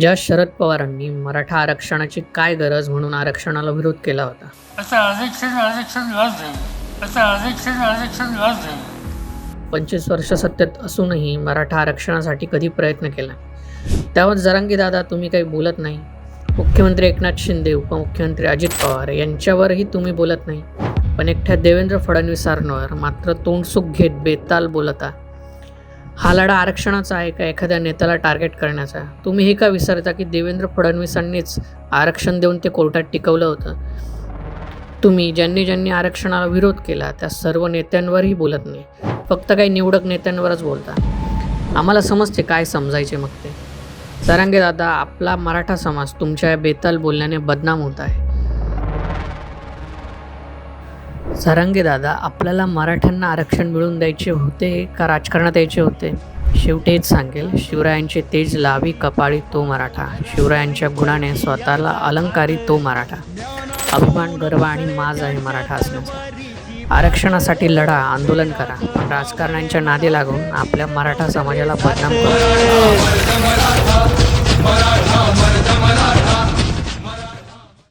ज्या शरद पवारांनी मराठा आरक्षणाची काय गरज म्हणून आरक्षणाला विरोध केला होता? आरक्षण आरक्षण आरक्षण आरक्षण पंचवीस वर्ष सत्तेत असूनही मराठा आरक्षणासाठी कधी प्रयत्न केला त्यावर जरांगी दादा तुम्ही काही बोलत नाही? मुख्यमंत्री एकनाथ शिंदे उपमुख्यमंत्री अजित पवार यांच्यावरही तुम्ही बोलत नाही? पण एकट्या देवेंद्र फडणवीसांवर मात्र तोंडसुख घेत बेताल बोलता. हा लढा आरक्षणाचा आहे का? एखाद्या नेत्याला टार्गेट करण्याचा तुम्ही हे का विसरता की देवेंद्र फडणवीसांनीच आरक्षण देऊन ते कोर्टात टिकवलं होतं? तुम्ही ज्यांनी ज्यांनी आरक्षणाला विरोध केला त्या सर्व नेत्यांवरही बोलत नाही. फक्त काही निवडक नेत्यांवरच बोलता. आम्हाला समजते काय समजायचे मग ते. सरांगे दादा आपला मराठा समाज तुमच्या बेताल बोलण्याने बदनाम होत आहे. सारंगे दादा आपल्याला मराठ्यांना आरक्षण मिळवून द्यायचे होते का राजकारणात यायचे होते? शेवटीच सांगेल शिवरायांचे तेज लावी कपाळी तो मराठा. शिवरायांच्या गुणाने स्वतःला अलंकारी तो मराठा. अभिमान गर्व आणि माज आहे मराठा असण्याचा. आरक्षणासाठी लढा आंदोलन करा. पण राजकारण्यांच्या नादी लागून आपल्या मराठा समाजाला बदनाम करू.